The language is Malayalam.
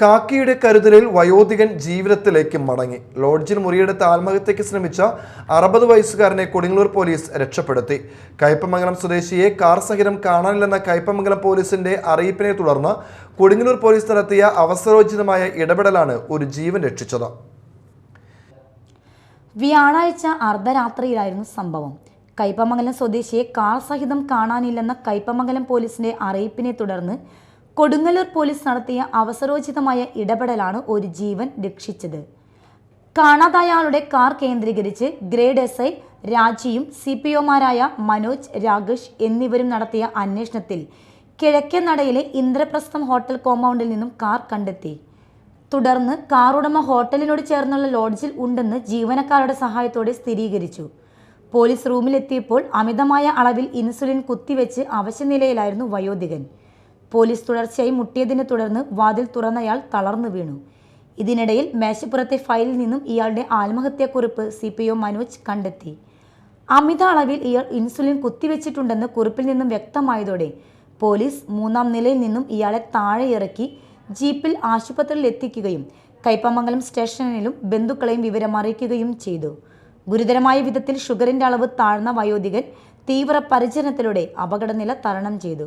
കാക്കിയുടെ കരുതലിൽ വയോധികൻ ജീവിതത്തിലേക്ക് മടങ്ങി. ലോഡ്ജിൽ മുറിയെടുത്ത് ആത്മഹത്യയ്ക്ക് ശ്രമിച്ച അറുപത് വയസ്സുകാരനെ കൊടുങ്ങല്ലൂർ പോലീസ് രക്ഷപ്പെടുത്തി. കയ്പമംഗലം സ്വദേശിയെ കാർ സഹിതം കാണാനില്ലെന്ന കയ്പമംഗലം പോലീസിന്റെ അറിയിപ്പിനെ തുടർന്ന് കൊടുങ്ങല്ലൂർ പോലീസ് നടത്തിയ അവസരോചിതമായ ഇടപെടലാണ് ഒരു ജീവൻ രക്ഷിച്ചത്. വ്യാഴാഴ്ച അർദ്ധരാത്രിയിലായിരുന്നു സംഭവം. കയ്പമംഗലം സ്വദേശിയെ കാർ സഹിതം കാണാനില്ലെന്ന കയ്പമംഗലം പോലീസിന്റെ അറിയിപ്പിനെ തുടർന്ന് കൊടുങ്ങല്ലൂർ പോലീസ് നടത്തിയ അവസരോചിതമായ ഇടപെടലാണ് ഒരു ജീവൻ രക്ഷിച്ചത്. കാണാതായയാളുടെ കാർ കേന്ദ്രീകരിച്ച് ഗ്രേഡ് എസ് ഐ രാജിയും സി പി ഒമാരായ മനോജ് രാകേഷ് എന്നിവരും നടത്തിയ അന്വേഷണത്തിൽ കിഴക്കേ നടയിലെ ഇന്ദ്രപ്രസ്ഥം ഹോട്ടൽ കോമ്പൗണ്ടിൽ നിന്നും കാർ കണ്ടെത്തി. തുടർന്ന് കാർ ഉടമ ഹോട്ടലിനോട് ചേർന്നുള്ള ലോഡ്ജിൽ ഉണ്ടെന്ന് ജീവനക്കാരുടെ സഹായത്തോടെ സ്ഥിരീകരിച്ചു. പോലീസ് റൂമിലെത്തിയപ്പോൾ അമിതമായ അളവിൽ ഇൻസുലിൻ കുത്തിവെച്ച് അവശനിലയിലായിരുന്നു വയോധികൻ. പോലീസ് തുടർച്ചയായി മുട്ടിയതിനെ തുടർന്ന് വാതിൽ തുറന്നയാൾ തളർന്നു വീണു. ഇതിനിടയിൽ മേശപ്പുറത്തെ ഫയലിൽ നിന്നും ഇയാളുടെ ആത്മഹത്യാക്കുറിപ്പ് സി പി ഒ മനോജ് കണ്ടെത്തി. അമിത അളവിൽ ഇയാൾ ഇൻസുലിൻ കുത്തിവെച്ചിട്ടുണ്ടെന്ന് കുറിപ്പിൽ നിന്നും വ്യക്തമായതോടെ പോലീസ് മൂന്നാം നിലയിൽ നിന്നും ഇയാളെ താഴെ ഇറക്കി ജീപ്പിൽ ആശുപത്രിയിൽ എത്തിക്കുകയും കൈപ്പമംഗലം സ്റ്റേഷനിലും ബന്ധുക്കളെയും വിവരമറിയിക്കുകയും ചെയ്തു. ഗുരുതരമായ വിധത്തിൽ ഷുഗറിന്റെ അളവ് താഴ്ന്ന വയോധികൻ തീവ്ര പരിചരണത്തിലൂടെ അപകടനില തരണം ചെയ്തു.